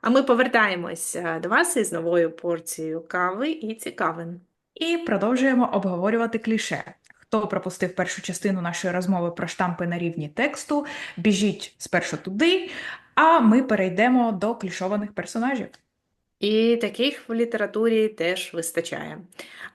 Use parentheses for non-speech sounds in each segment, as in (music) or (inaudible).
А ми повертаємось е, до вас із новою порцією кави і цікавин. І продовжуємо обговорювати кліше. Хто пропустив першу частину нашої розмови про штампи на рівні тексту, біжіть спершу туди, а ми перейдемо до клішованих персонажів. І таких в літературі теж вистачає.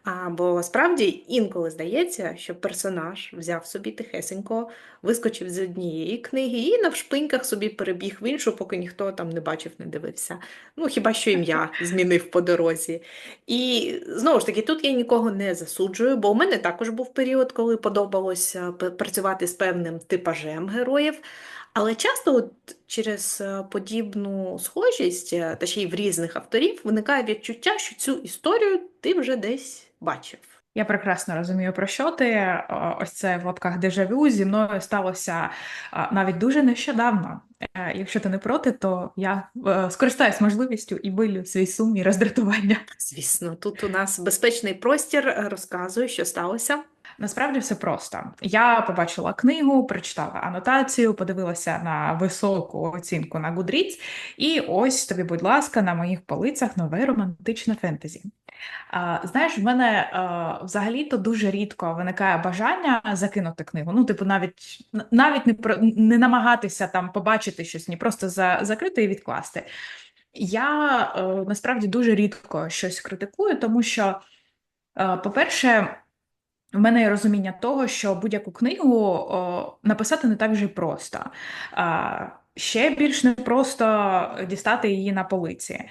А, бо справді інколи здається, що персонаж взяв собі тихесенько, вискочив з однієї книги і навшпиньках собі перебіг в іншу, поки ніхто там не бачив, не дивився. Ну, хіба що ім'я (laughs) змінив по дорозі. І знову ж таки, тут я нікого не засуджую, бо у мене також був період, коли подобалося працювати з певним типажем героїв. Але часто от через е, подібну схожість, е, та ще й в різних авторів, виникає відчуття, що цю історію ти вже десь бачив. Я прекрасно розумію, про що ти. Ось це в лапках дежавю зі мною сталося навіть дуже нещодавно. Е, Якщо ти не проти, то я е, скористаюсь можливістю і вилю свій сум і роздратування. Звісно, тут у нас безпечний простір. Е, Розказуй, що сталося. Насправді все просто. Я побачила книгу, прочитала анотацію, подивилася на високу оцінку на Goodreads, і ось тобі, будь ласка, на моїх полицях нове романтичне фентезі. Знаєш, в мене взагалі-то дуже рідко виникає бажання закинути книгу. Ну, типу, навіть навіть не про не намагатися там побачити щось, ні, просто за, закрити і відкласти. Я е, насправді дуже рідко щось критикую, тому що, е, по-перше, в мене є розуміння того, що будь-яку книгу о, написати не так вже просто. А, ще більш непросто дістати її на полиці.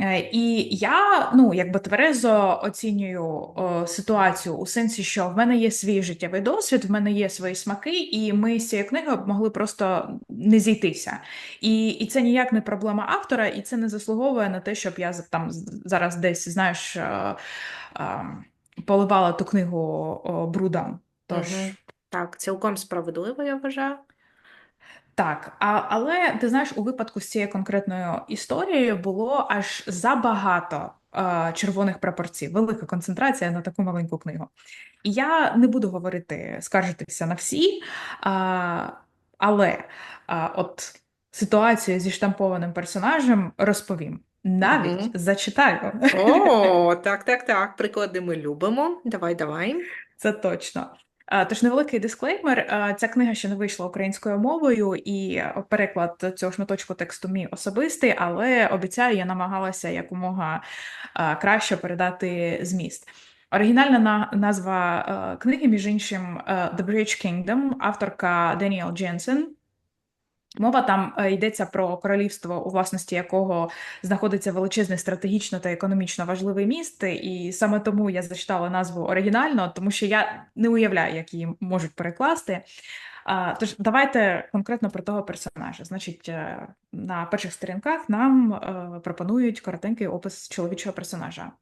Е, І я ну, якби тверезо оцінюю о, ситуацію у сенсі, що в мене є свій життєвий досвід, в мене є свої смаки, і ми з цією книгою могли просто не зійтися. І, і це ніяк не проблема автора, і це не заслуговує на те, щоб я там зараз десь, знаєш, е, е, поливала ту книгу о, брудом. Тож Мгм. Так, цілком справедливо, я вважаю. так, а, але ти знаєш, у випадку з цією конкретною історією було аж забагато е, червоних прапорців, велика концентрація на таку маленьку книгу. І я не буду говорити, скаржитися на всі, а, але а, от ситуацію зі штампованим персонажем розповім. Навіть Мгм. зачитаю. О, (laughs) так, так, так. Приклади ми любимо. Давай, давай. Це точно. А, Тож невеликий дисклеймер. А, Ця книга ще не вийшла українською мовою, і е, переклад цього шматочку тексту мій особистий, але обіцяю, я намагалася якомога краще передати зміст. Оригінальна на- назва е, книги, між іншим, е, The Bridge Kingdom, авторка Деніел Дженсен. Мова там е, йдеться про королівство, у власності якого знаходиться величезний стратегічно та економічно важливий міст, і саме тому я зачитала назву оригінально, тому що я не уявляю, як її можуть перекласти. Тож давайте конкретно про того персонажа. Значить, е, на перших сторінках нам е, пропонують коротенький опис чоловічого персонажа.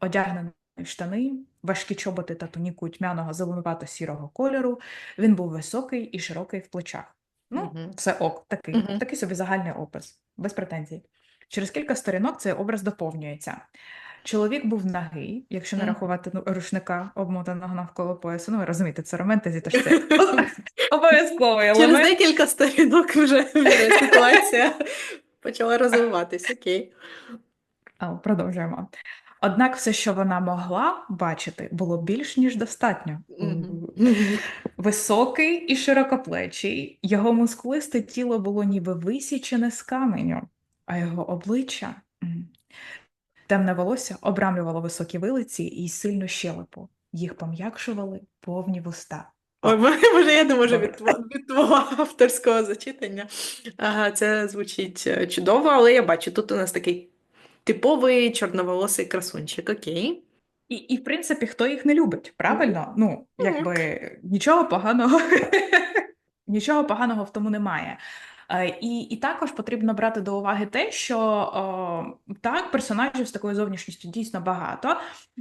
Одягнений штани, важкі чоботи та туніку тьмяного зеленувато-сірого кольору. Він був високий і широкий в плечах. Ну, Мгм. це ок, такий, Мгм. такий собі загальний опис, без претензій. Через кілька сторінок цей образ доповнюється. Чоловік був нагий, якщо не Мгм. рахувати ну, рушника, обмотаного навколо поясу. Ну, ви розумієте, це романтезі, тож це (laughs) обов'язковий Через елемент. декілька сторінок вже, вже ситуація почала розвиватись. Окей. А, продовжуємо. Однак все, що вона могла бачити, було більш ніж достатньо. Мгм. Високий і широкоплечий, його мускулисте тіло було ніби висічене з каменю, а його обличчя темне волосся обрамлювало високі вилиці і сильну щелепу. Їх пом'якшували повні вуста. Ой, може, (laughs) я не можу від, від твого (laughs) авторського зачитання. Ага, це звучить е, чудово, але я бачу, тут у нас такий типовий чорноволосий красунчик. Окей. І, і, в принципі, хто їх не любить, правильно? Ну, Так. якби нічого поганого, (laughs) нічого поганого в тому немає. Е, І, і також потрібно брати до уваги те, що о, так, персонажів з такою зовнішністю дійсно багато,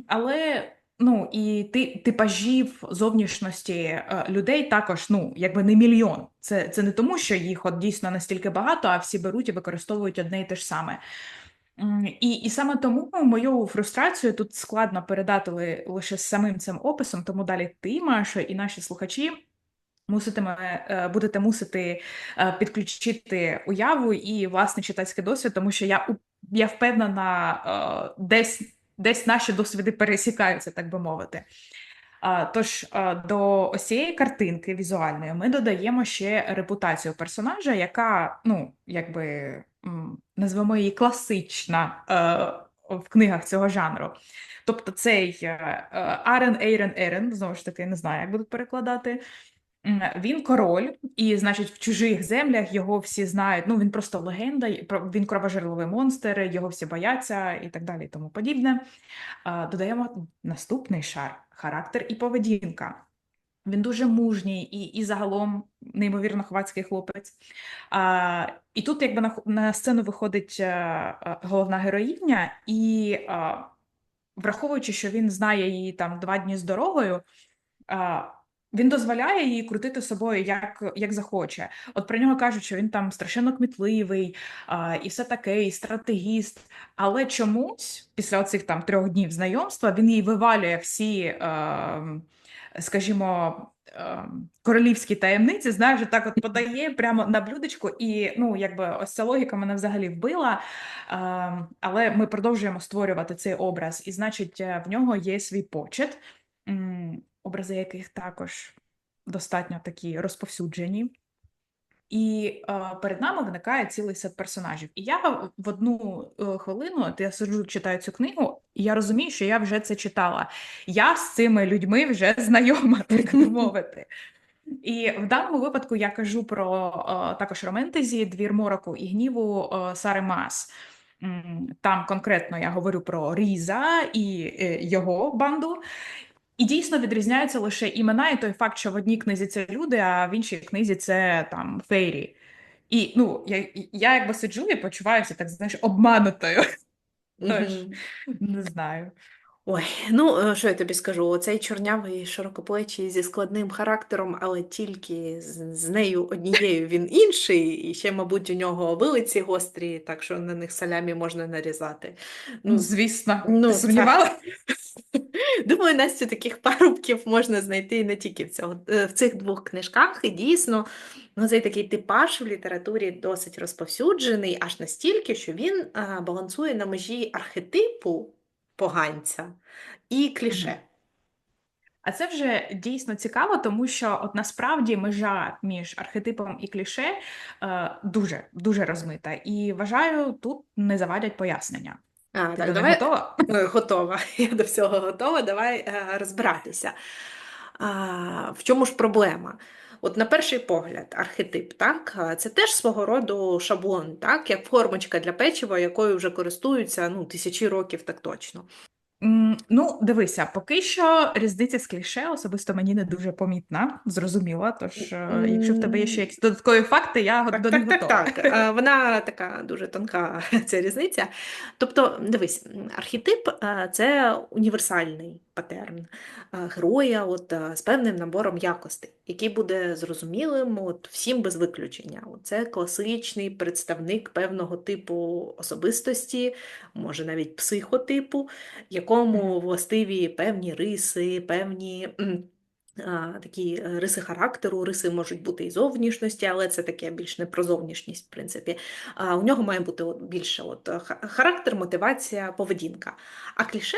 але ну і ти, типажів зовнішності е, людей також ну, якби не мільйон. Це, це не тому, що їх от дійсно настільки багато, а всі беруть і використовують одне і те ж саме. І, і саме тому мою фрустрацію тут складно передати лише з самим цим описом, тому далі ти, Маша, і наші слухачі муситиме, е, будете мусити е, підключити уяву і власний читацький досвід, тому що я, я впевнена, е, десь, десь наші досвіди пересікаються, так би мовити. Тож до ось цієї картинки візуальної ми додаємо ще репутацію персонажа, яка, ну, якби назвемо її класична е, в книгах цього жанру. Тобто цей е, е, Арен Ейрен Ерен, знову ж таки, не знаю, як будуть перекладати. Він король, і, значить, в чужих землях його всі знають. Ну, він просто легенда, він кровожерливий монстр, його всі бояться і так далі, і тому подібне. Додаємо наступний шар характер і поведінка. Він дуже мужній і, і загалом неймовірно хвацький хлопець. А, і тут якби на, на сцену виходить а, а, головна героїня, і а, враховуючи, що він знає її там два дні з дорогою, а, він дозволяє їй крутити собою як, як захоче. От про нього кажуть, що він там страшенно кмітливий а, і все таке, і стратегіст. Але чомусь після оцих там трьох днів знайомства він їй вивалює всі, е, скажімо, е, королівські таємниці, знаєш, так от подає прямо на блюдечку, і ну, якби ось ця логіка мене взагалі вбила. Е, але ми продовжуємо створювати цей образ, і значить, е, в нього є свій почет, образи яких також достатньо такі розповсюджені. І е, перед нами виникає цілий сет персонажів. І я в одну е, хвилину, от я сиджу, читаю цю книгу, і я розумію, що я вже це читала. Я з цими людьми вже (laughs) знайома, так би (laughs) мовити. І в даному випадку я кажу про е, також романтезі, двір мороку і гніву е, Сари Мас. Там конкретно я говорю про Різа і е, його банду. І дійсно відрізняються лише імена і той факт, що в одній книзі це люди, а в іншій книзі це там фейрі. І ну, я, я якби сиджу і почуваюся, так знаєш, обманутою. Тож, Мгм. не знаю. Ой, ну е, що я тобі скажу? Оцей чорнявий широкоплечий зі складним характером, але тільки з, з нею однією він інший, і ще, мабуть, у нього вилиці гострі, так що на них салямі можна нарізати. Ну, Звісно, ну, ти це- сумнівала? (laughs) Думаю, Настю, таких парубків можна знайти не тільки в, цього, е, в цих двох книжках. І дійсно, ну, цей такий типаж в літературі досить розповсюджений, аж настільки, що він а, балансує на межі архетипу поганця і кліше. А це вже дійсно цікаво, тому що от насправді межа між архетипом і кліше е, дуже дуже розмита. І вважаю, тут не завадять пояснення. А, Ти так, до давай готова? Е, готова. (laughs) Я до всього готова. Давай е, розбиратися. А, в чому ж проблема? От на перший погляд, архетип, так, це теж свого роду шаблон, так, як формочка для печива, якою вже користуються ну, тисячі років, так точно. Ну, дивися, поки що різниця з кліше особисто мені не дуже помітна, зрозуміла. Тож, е, якщо в тебе є ще якісь додаткові факти, я Так, до них так, готова. так. так. (laughs) Вона така дуже тонка (laughs) ця різниця. Тобто, дивись, архетип е, це універсальний патерн героя от, з певним набором якостей, який буде зрозумілим от, всім без виключення. Це класичний представник певного типу особистості, може навіть психотипу, якому властиві певні риси, певні. Такі риси характеру, риси можуть бути і зовнішності, але це таке більш не про зовнішність, в принципі. У нього має бути більше от, характер, мотивація, поведінка. А кліше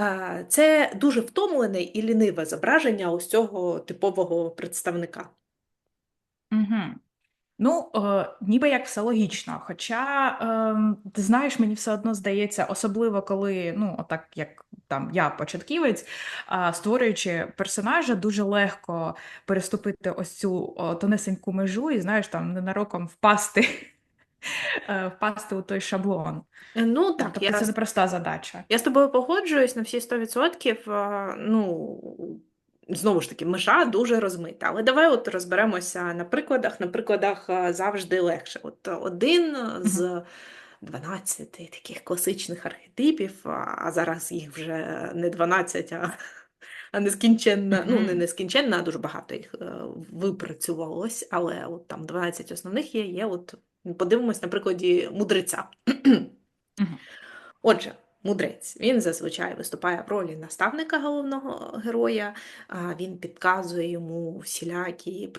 Е, це дуже втомлене і ліниве зображення ось цього типового представника. Мгм. Ну, е, ніби як все логічно. Хоча, ем, ти знаєш, мені все одно здається, особливо коли, ну, отак як там я початківець, а, створюючи персонажа, дуже легко переступити ось цю о, тонесеньку межу і, знаєш, там ненароком впасти, е, (laughs) впасти у той шаблон. Е, Ну так, Тобто я це непроста задача. Я з тобою погоджуюсь на всі 100%. а, Ну, знову ж таки, межа дуже розмита. Але давай от розберемося на прикладах. На прикладах завжди легше. От один з 12 таких класичних архетипів, а зараз їх вже не 12, а, а нескінченна, ну не нескінченна, а дуже багато їх е, випрацювалось, але от там 12 основних є. Є от подивимось на прикладі мудреця. Отже, мудрець. Він зазвичай виступає в ролі наставника головного героя, він підказує йому всілякі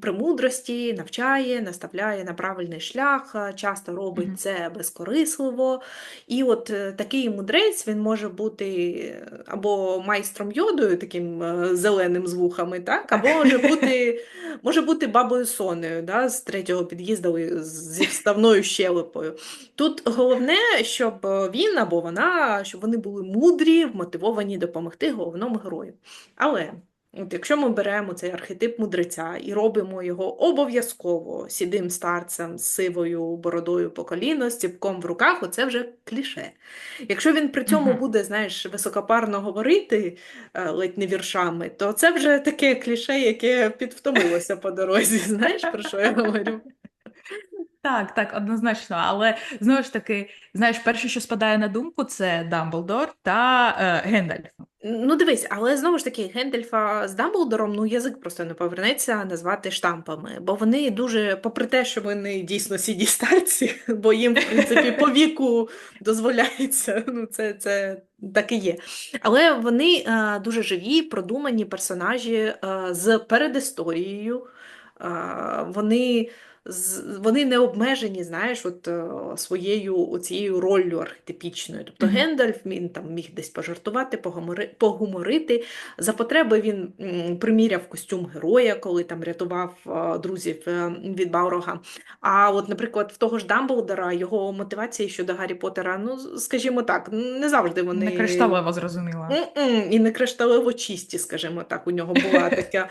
премудрості, навчає, наставляє на правильний шлях, часто робить це безкорисливо. І от е, такий мудрець він може бути або майстром йодою, таким е, зеленим з вухами, так? або може бути, може бути бабою Сонею да? з третього під'їзду зі вставною щелепою. Тут головне, щоб е, він або вона, щоб вони були мудрі, вмотивовані допомогти головному герою. Але от якщо ми беремо цей архетип мудреця і робимо його обов'язково сідим старцем з сивою бородою по коліно, з ціпком в руках, оце вже кліше. Якщо він при цьому буде, знаєш, високопарно говорити е, ледь не віршами, то це вже таке кліше, яке підвтомилося по дорозі. (laughs) Знаєш, про що я говорю? Так, так, однозначно. Але знову ж таки, знаєш, перше, що спадає на думку, це Дамблдор та е, Гендальф. Ну, дивись, але знову ж таки, Гендельфа з Дамблдором, ну, язик просто не повернеться назвати штампами, бо вони дуже, попри те, що вони дійсно сіді старці, (laughs) бо їм, в принципі, по (laughs) віку дозволяється, ну, це, це так і є. Але вони е, дуже живі, продумані персонажі е, з передісторією. Е, вони вони не обмежені, знаєш, от е, своєю цією роллю архетипічною. Тобто Мгм. Гендальф він там міг десь пожартувати, погумори- погуморити. За потреби він приміряв костюм героя, коли там рятував е, друзів е, від Баурога. А от, наприклад, в того ж Дамблдора його мотивації щодо Гаррі Поттера, ну, скажімо так, не завжди вони. Не кришталево зрозуміла. М-м, І не кришталево чисті, скажімо так. У нього була (laughs) така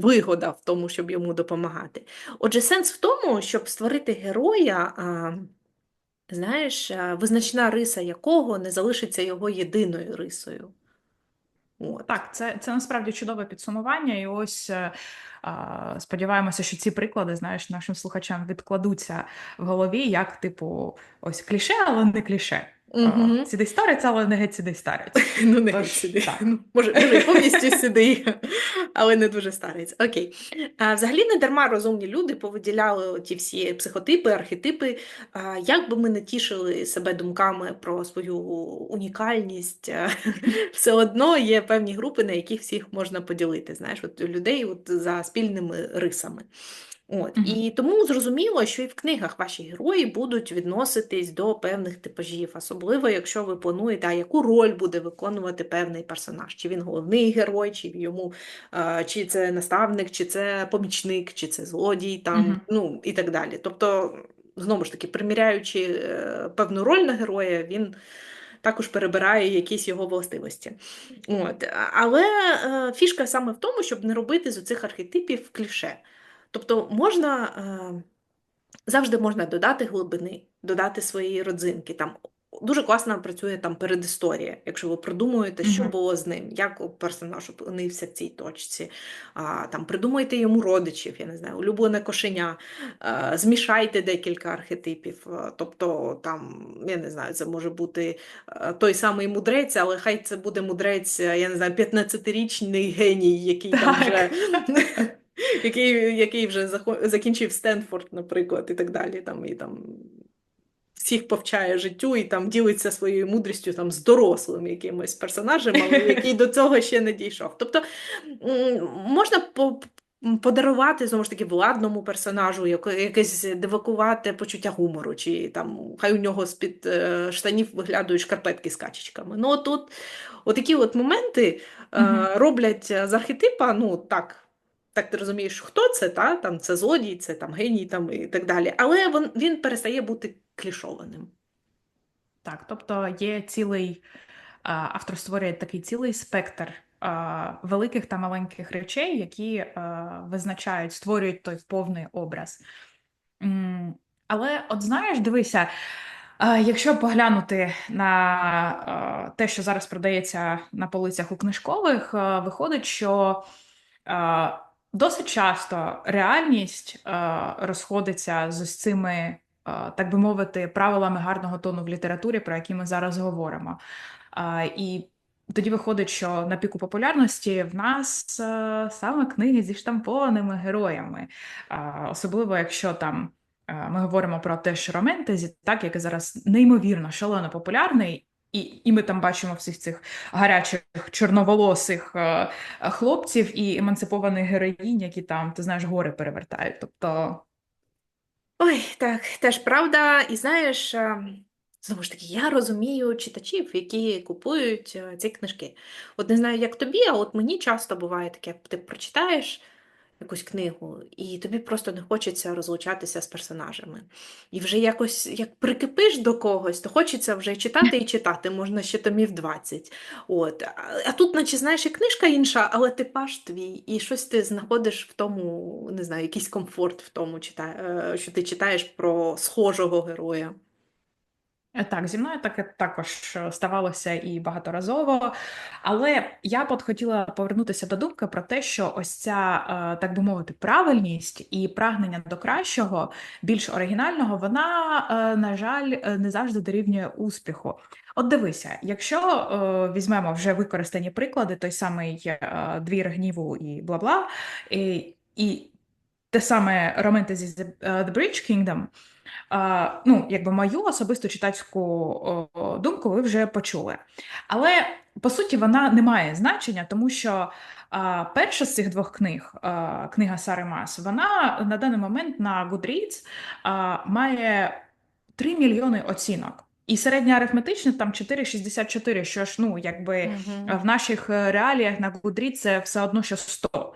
вигода в тому, щоб йому допомагати. Отже, сенс в тому, щоб створити героя, знаєш, визначна риса якого не залишиться його єдиною рисою. От. Так, це, це насправді чудове підсумування, і ось е, сподіваємося, що ці приклади, знаєш, нашим слухачам відкладуться в голові, як, типу, ось кліше, але не кліше. Мгм. Сідий старець, але не геть сідий старець. (laughs) Ну, не Тож, геть так. Ну, може, може, і повністю сюди, але не дуже старець. Окей. А, взагалі, не дарма розумні люди повиділяли ті всі психотипи, архетипи. А, як би ми не тішили себе думками про свою унікальність, (laughs) все одно є певні групи, на яких всіх можна поділити. Знаєш, от людей от за спільними рисами. От. Мгм. І тому зрозуміло, що і в книгах ваші герої будуть відноситись до певних типажів, особливо якщо ви плануєте, а яку роль буде виконувати певний персонаж. Чи він головний герой, чи йому, е, чи це наставник, чи це помічник, чи це злодій, там, Мгм. ну і так далі. Тобто, знову ж таки, приміряючи е, певну роль на героя, він також перебирає якісь його властивості. От. А- Але е, фішка саме в тому, щоб не робити з оцих архетипів кліше. Тобто можна, е, завжди можна додати глибини, додати свої родзинки. Там дуже класно працює там передісторія, якщо ви продумуєте, що було з ним, як персонаж опинився в цій точці. А, там, придумайте йому родичів, я не знаю, улюблене кошеня, е, змішайте декілька архетипів. е, Тобто, там, я не знаю, це може бути той самий мудрець, але хай це буде мудрець, я не знаю, 15-річний геній, який там вже. (laughs) (laughs) Який, який вже закінчив Стенфорд, наприклад, і так далі. Там, і там всіх повчає життю і там ділиться своєю мудрістю там, з дорослим якимось персонажем, але (laughs) який до цього ще не дійшов. Тобто можна по- подарувати знову ж таки владному персонажу якесь дивакувате почуття гумору, чи там хай у нього з-під е, штанів виглядають шкарпетки з качечками. Ну, от, от, отакі от моменти Мгм. роблять з архетипа, ну так. Так ти розумієш, хто це, та? Там, це злодій, це там геній там, і так далі. Але він, він перестає бути клішованим. Так, тобто є цілий, автор створює такий цілий спектр великих та маленьких речей, які визначають, створюють той повний образ. Але от знаєш, дивися, якщо поглянути на те, що зараз продається на полицях у книжкових, виходить, що досить часто реальність а, розходиться з ось цими, а, так би мовити, правилами гарного тону в літературі, про які ми зараз говоримо. А, І тоді виходить, що на піку популярності в нас е, саме книги зі штампованими героями, А, особливо якщо там е, ми говоримо про те, що романтезі, так, який зараз неймовірно шалено популярний, і, і ми там бачимо всіх цих гарячих чорноволосих е, хлопців і емансипованих героїнь, які там, ти знаєш, гори перевертають. Тобто, Ой, так, теж правда. І знаєш, е, знову ж таки, я розумію читачів, які купують е, ці книжки. От не знаю, як тобі, а от мені часто буває таке, ти прочитаєш якусь книгу, і тобі просто не хочеться розлучатися з персонажами. І вже якось як прикипиш до когось, то хочеться вже читати і читати, можна ще томів 20. От. А, тут, наче, знаєш, і книжка інша, але типаж твій, і щось ти знаходиш в тому, не знаю, якийсь комфорт в тому, е, що ти читаєш про схожого героя. Е, Так, зі мною таке також е, ставалося і багаторазово. Але я б от хотіла повернутися до думки про те, що ось ця, е, так би мовити, правильність і прагнення до кращого, більш оригінального, вона, на жаль, не завжди дорівнює успіху. От дивися, якщо візьмемо вже використані приклади, той самий двір гніву і бла-бла, і, і те саме The, е, The Bridge Kingdom, ну, якби мою особисту читацьку думку ви вже почули. Але по суті вона не має значення, тому що перша з цих двох книг, книга Сари Мас, вона на даний момент на Goodreads має 3 мільйони оцінок. І середня арифметична там 4,64, що ж, ну, якби Мгм. в наших реаліях на Goodreads це все одно, що 100.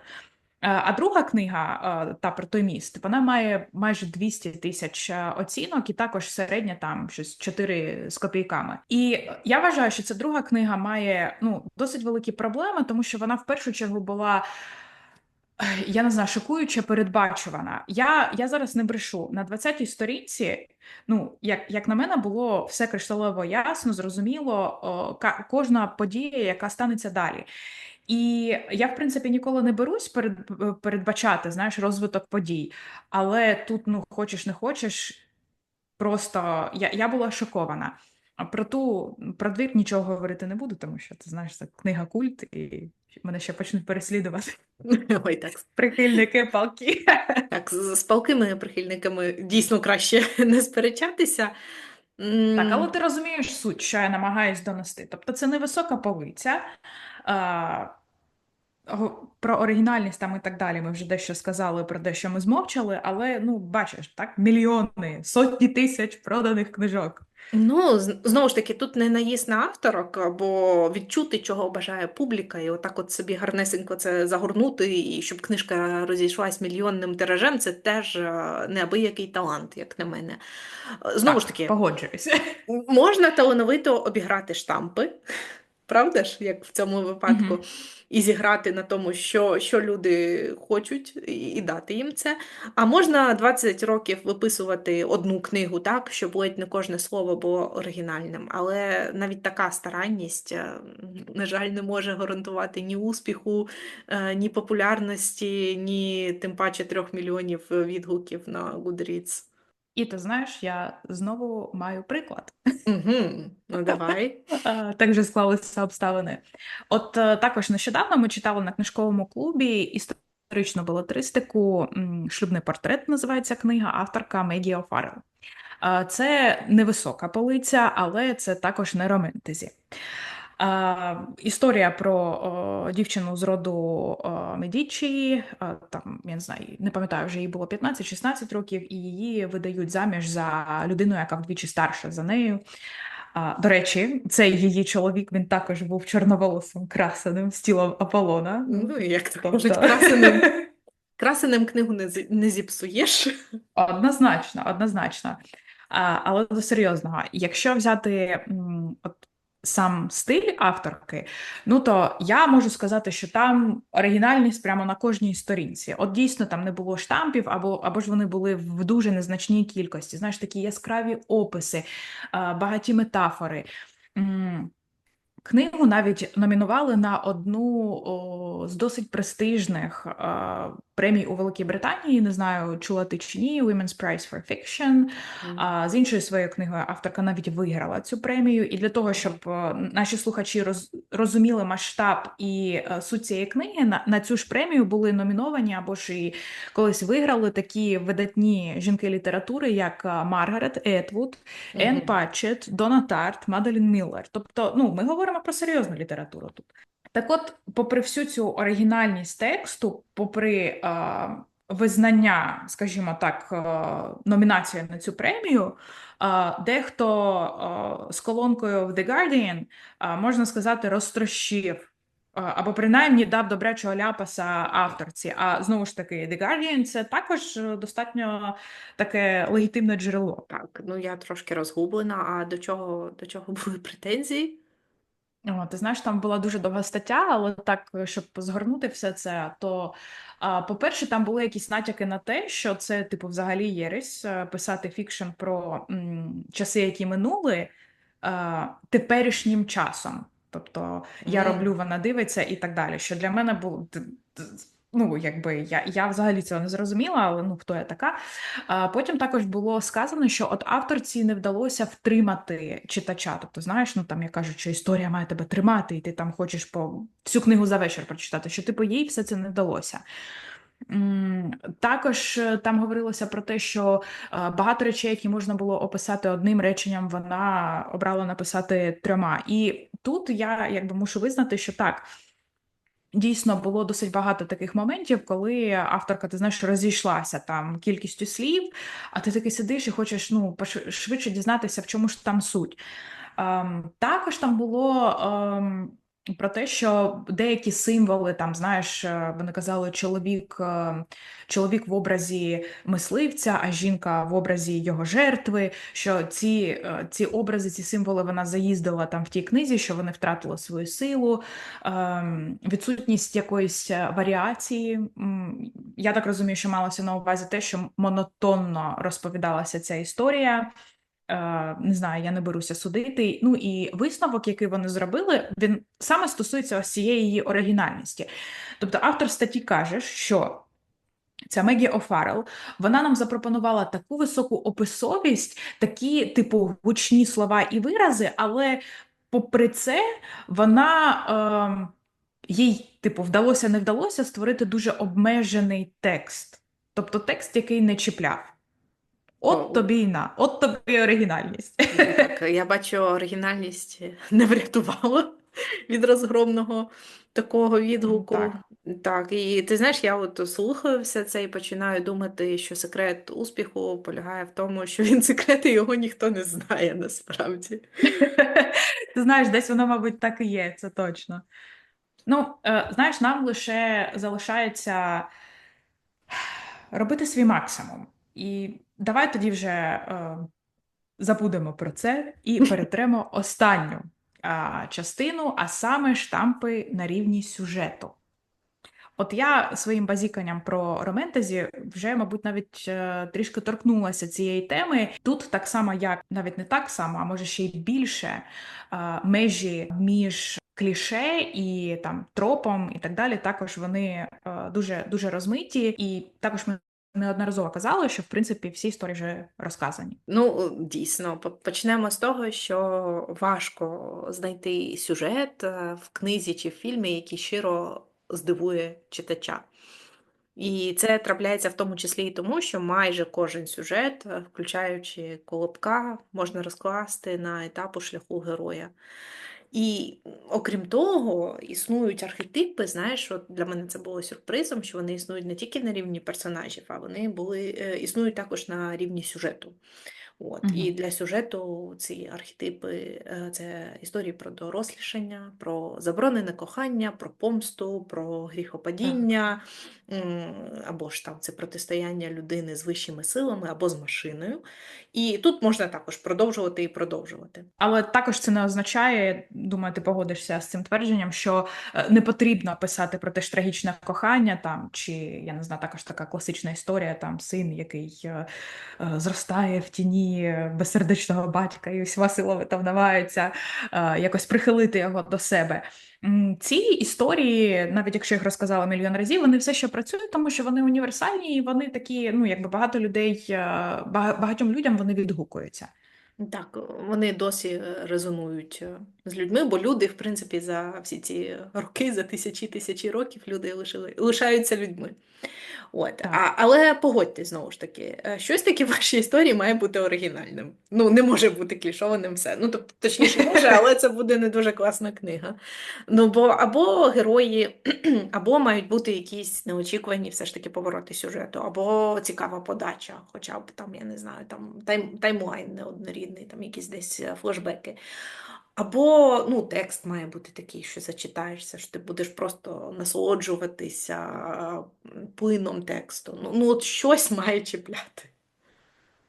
Е, А друга книга, е, та про той міст, вона має майже 200 тисяч е, оцінок, і також середня там щось 4 з копійками. І я вважаю, що ця друга книга має ну досить великі проблеми, тому що вона в першу чергу була. Я не знаю, шокуюче передбачувана. Я, я зараз не брешу. На 20-й сторінці, ну, як, як на мене, було все кришталево ясно, зрозуміло, о, ка- кожна подія, яка станеться далі. І я, в принципі, ніколи не берусь перед, передбачати, знаєш, розвиток подій. Але тут, ну, хочеш не хочеш, просто я, я була шокована. А про ту про двір нічого говорити не буду, тому що ти знаєш, це книга культ, і мене ще почнуть переслідувати (laughs) Ой, так. прихильники палки. (laughs) Так, з з палкими прихильниками дійсно краще (laughs) не сперечатися. Так, але ти розумієш суть, що я намагаюсь донести. Тобто це невисока полиця. Про оригінальність там і так далі. Ми вже дещо сказали про дещо ми змовчали, але ну бачиш, так, мільйони, сотні тисяч проданих книжок. Ну, знову ж таки, тут не наїзд на авторок, бо відчути, чого бажає публіка, і отак от собі гарнесенько це загорнути, і щоб книжка розійшлась мільйонним тиражем, це теж е, неабиякий талант, як на мене. Знову ж таки, погоджуюся. можна талановито обіграти штампи, правда ж, як в цьому випадку, Мгм. і зіграти на тому, що, що люди хочуть, і, і дати їм це. А можна 20 років виписувати одну книгу так, щоб ледь не кожне слово було оригінальним. Але навіть така старанність, е, на жаль, не може гарантувати ні успіху, е, ні популярності, ні тим паче трьох мільйонів відгуків на Goodreads. І ти знаєш, я знову маю приклад. Угу. Ну давай. (laughs) Так вже склалися обставини. От е, також нещодавно ми читали на книжковому клубі історичну белетристику м, Шлюбний портрет називається книга, авторка Мегі О'Фаррелл. Це невисока полиця, але це також не романтезі. Історія про дівчину з роду о, Медічі, а, там, я не знаю, не пам'ятаю, вже їй було 15-16 років, і її видають заміж за людину, яка вдвічі старша за нею. До речі, цей її чоловік, він також був чорноволосим, красеним з тілом Аполлона. Ну, як то Тобто- кажуть, красеним, красеним книгу не, не зіпсуєш. Однозначно, однозначно. А, але до серйозного, якщо взяти от, сам стиль авторки, ну то я можу сказати, що там оригінальність прямо на кожній сторінці. От дійсно там не було штампів, або, або ж вони були в дуже незначній кількості. Знаєш, такі яскраві описи, багаті метафори. Книгу навіть номінували на одну з досить престижних е, премій у Великій Британії. Не знаю, чула ти чи ні, Women's Prize for Fiction. Мгм. А з іншою своєю книгою авторка навіть виграла цю премію. І для того, щоб е, наші слухачі роз, розуміли масштаб і е, суть цієї книги, на, на цю ж премію були номіновані або ж і колись виграли такі видатні жінки літератури, як Маргарет Етвуд, Енн Патчет, Дона Тарт, Маделін Міллер. Тобто, ну, ми говоримо про серйозну літературу тут. Так от, попри всю цю оригінальність тексту, попри е, визнання, скажімо так, е, номінації на цю премію, е, дехто е, з колонкою в The Guardian, е, можна сказати, розтрощив. Або принаймні дав добрячого ляпаса авторці. А знову ж таки, The Guardian – це також е, достатньо таке легітимне джерело. Так, ну я трошки розгублена. А до чого, до чого були претензії? О, ти знаєш, там була дуже довга стаття, але так, е, щоб згорнути все це, то, по-перше, там були якісь натяки на те, що це, типу, взагалі єресь е, писати фікшн про м, часи, які минули, а, теперішнім часом. Тобто я роблю, вона дивиться і так далі. Що для мене було ну, якби я, я взагалі цього не зрозуміла, але ну хто я така. А потім також було сказано, що от авторці не вдалося втримати читача. Тобто, знаєш, ну там я кажу, що історія має тебе тримати, і ти там хочеш по всю книгу за вечір прочитати, що типу їй все це не вдалося. Також е, там говорилося про те, що е, багато речей, які можна було описати одним реченням, вона обрала написати трьома. І тут я якби мушу визнати, що так. Дійсно, було досить багато таких моментів, коли авторка, ти знаєш, розійшлася там кількістю слів, а ти таки сидиш і хочеш ну, швидше дізнатися, в чому ж там суть. Ем, також там було ем, про те, що деякі символи, там, знаєш, е, вони казали, чоловік, е, чоловік в образі мисливця, а жінка в образі його жертви, що ці, е, ці образи, ці символи вона заїздила там в тій книзі, що вони втратили свою силу, ем, відсутність якоїсь варіації. Я так розумію, що малося на увазі те, що монотонно розповідалася ця історія. Е, Не знаю, я не беруся судити. Ну і висновок, який вони зробили, він саме стосується ось цієї її оригінальності. Тобто автор статті каже, що Ця Мегі О'Фаррелл, вона нам запропонувала таку високу описовість, такі, типу, гучні слова і вирази, але попри це, вона ем, їй, типу, вдалося не вдалося створити дуже обмежений текст. Тобто текст, який не чіпляв. От тобі й на, от тобі і оригінальність. Ну, Так, я бачу, оригінальність (laughs) не врятувала від розгромного такого відгуку. Так. Так, і ти знаєш, я от слухаю все це і починаю думати, що секрет успіху полягає в тому, що він (laughs) секрет, і його ніхто не знає насправді. Ти знаєш, десь воно, мабуть, так і є, це точно. Ну, е, знаєш, нам лише залишається робити свій максимум. І давай тоді вже е, забудемо про це і (laughs) перетремо останню а, частину, а саме штампи на рівні сюжету. От я своїм базіканням про романтезі вже, мабуть, навіть е, трішки торкнулася цієї теми. Тут так само, як навіть не так само, а може ще й більше е, межі між кліше і там тропом і так далі. Також вони е, дуже дуже розмиті, і також ми неодноразово казали, що в принципі всі історії вже розказані. Ну, дійсно, почнемо з того, що важко знайти сюжет е, в книзі чи в фільмі, який щиро здивує читача. І це трапляється в тому числі і тому, що майже кожен сюжет, е, включаючи колобка, можна розкласти на етапу шляху героя. І окрім того, існують архетипи, знаєш, от для мене це було сюрпризом, що вони існують не тільки на рівні персонажів, а вони були, е, існують також на рівні сюжету. От. І для сюжету ці архетипи е, це історії про дорослішання, про заборонене кохання, про помсту, про гріхопадіння, або ж там це протистояння людини з вищими силами або з машиною. І тут можна також продовжувати і продовжувати. Але також це не означає, думаю, ти погодишся з цим твердженням, що е, не потрібно писати про те ж трагічне кохання, там чи я не знаю, також така класична історія, там син, який е, е, зростає в тіні ні безсердечного батька, і усіма силами там намагаються е, якось прихилити його до себе. Ці історії, навіть якщо їх розказала мільйон разів, вони все ще працюють, тому що вони універсальні і вони такі, ну якби багато людей, е, багатьом людям вони відгукуються. Так, вони досі е, резонують е, з людьми, бо люди, в принципі, за всі ці роки, за тисячі тисячі років, люди лишили, лишаються людьми. От. Так. А, але погодьтесь знову ж таки, е, щось таке в вашій історії має бути оригінальним. Ну, не може бути клішованим все. Ну, тобто, точніше, може, але це буде не дуже класна книга. Ну, бо або герої, (clears throat) або мають бути якісь неочікувані все ж таки повороти сюжету, або цікава подача, хоча б там, я не знаю, там тайм, таймлайн неоднорідний, там якісь десь е, флешбеки. Або ну, текст має бути такий, що зачитаєшся, що ти будеш просто насолоджуватися плином тексту. Ну, ну от щось має чіпляти.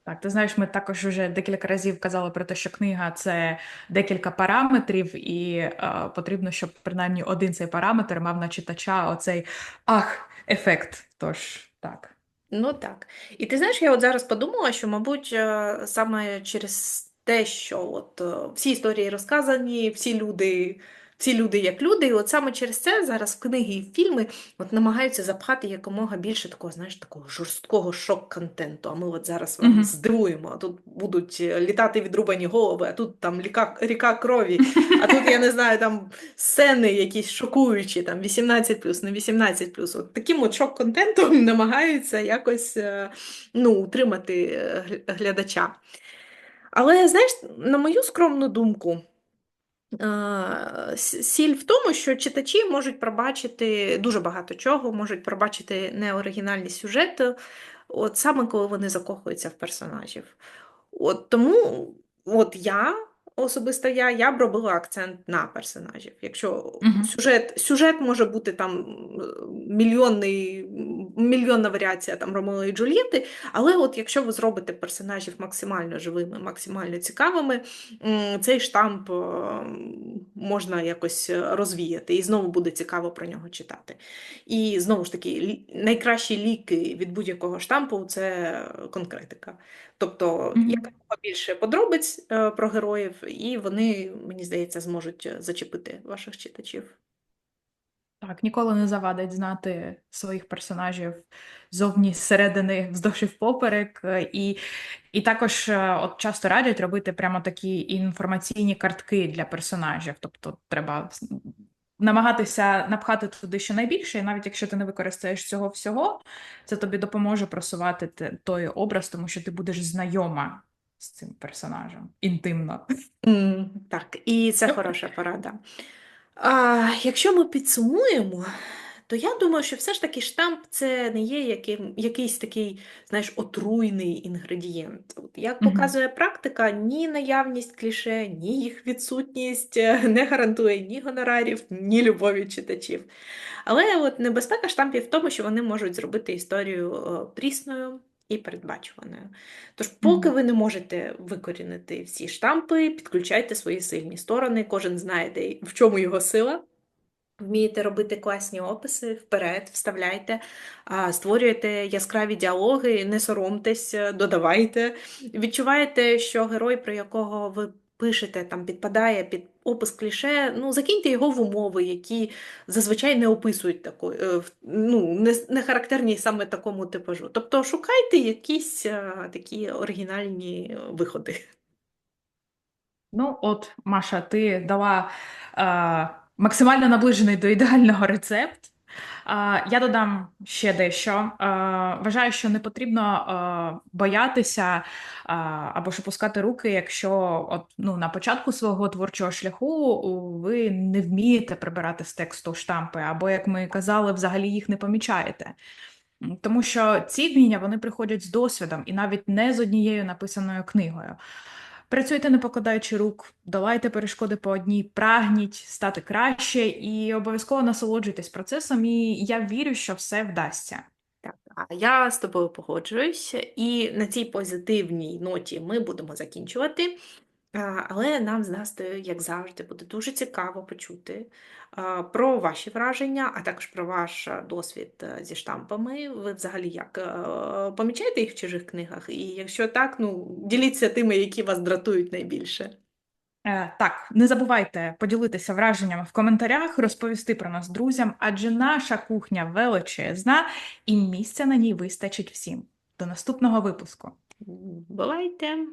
Так, ти знаєш, ми також вже декілька разів казали про те, що книга це декілька параметрів, і е, потрібно, щоб принаймні один цей параметр мав на читача оцей ах, ефект. Тож так. Ну так. І ти знаєш, я от зараз подумала, що, мабуть, е, саме через те, що от е, всі історії розказані, всі люди, всі люди як люди, і от саме через це зараз книги і фільми от намагаються запхати якомога більше такого, знаєш, такого жорсткого шок-контенту. А ми от зараз вам Мгм. здивуємо, а тут будуть е, літати відрубані голови, а тут там ріка, ріка крові, (laughs) а тут, я не знаю, там сцени якісь шокуючі, там 18+, не 18+. От таким от шок-контентом (laughs) намагаються якось е, ну, утримати е, глядача. Але, знаєш, на мою скромну думку, сіль в тому, що читачі можуть пробачити дуже багато чого, можуть пробачити неоригінальні сюжет, е, от саме коли вони закохуються в персонажів. От тому от я, особисто я, я б робила акцент на персонажів. Якщо Мгм. сюжет, сюжет може бути там е, мільйонний, мільйонна варіація там Ромео і Джульєти, але от якщо ви зробите персонажів максимально живими, максимально цікавими, цей штамп е, можна якось розвіяти, і знову буде цікаво про нього читати. І знову ж таки, найкращі ліки від будь-якого штампу це конкретика. Тобто, Мгм. якомога більше подробиць е, про героїв, і вони, мені здається, зможуть е, зачепити ваших читачів. Так, ніколи не завадить знати своїх персонажів зовні, зсередини, вздовж і впоперек. Е, І, і також е, от часто радять робити прямо такі інформаційні картки для персонажів. Тобто треба намагатися напхати туди щонайбільше, і навіть якщо ти не використаєш цього всього, це тобі допоможе просувати той образ, тому що ти будеш знайома з цим персонажем інтимно. М, Так, і це хороша порада. А, якщо ми підсумуємо, то я думаю, що все ж таки штамп це не є яким, якийсь такий, знаєш, отруйний інгредієнт. От, як показує практика, ні наявність кліше, ні їх відсутність (laughs) не гарантує ні гонорарів, ні любові читачів. Але от небезпека штампів в тому, що вони можуть зробити історію е, прісною і передбачуваною. Тож, поки ви не можете викорінити всі штампи, підключайте свої сильні сторони, кожен знає, де, в чому його сила. Вмієте робити класні описи, вперед, вставляйте, створюєте яскраві діалоги, не соромтесь, додавайте. Відчуваєте, що герой, про якого ви пишете, там підпадає під опис кліше, ну закиньте його в умови, які зазвичай не описують таку, е, ну, не, не характерні саме такому типажу. Тобто шукайте якісь а, такі оригінальні виходи. Ну, от, Маша, ти дала а, максимально наближений до ідеального рецепт. Я додам ще дещо. Вважаю, що не потрібно боятися або ж опускати руки, якщо от, ну, на початку свого творчого шляху ви не вмієте прибирати з тексту штампи, або, як ми казали, взагалі їх не помічаєте. Тому що ці вміння вони приходять з досвідом і навіть не з однією написаною книгою. Працюйте, не покладаючи рук, долайте перешкоди по одній, прагніть стати краще і обов'язково насолоджуйтесь процесом. І я вірю, що все вдасться. А я з тобою погоджуюсь, і на цій позитивній ноті ми будемо закінчувати. Але нам з Настею, як завжди, буде дуже цікаво почути про ваші враження, а також про ваш досвід зі штампами. Ви взагалі як е, помічаєте їх в чужих книгах? І якщо так, ну діліться тими, які вас дратують найбільше. Е, Так, не забувайте поділитися враженнями в коментарях, розповісти про нас друзям, адже наша кухня величезна і місця на ній вистачить всім. До наступного випуску. Бувайте!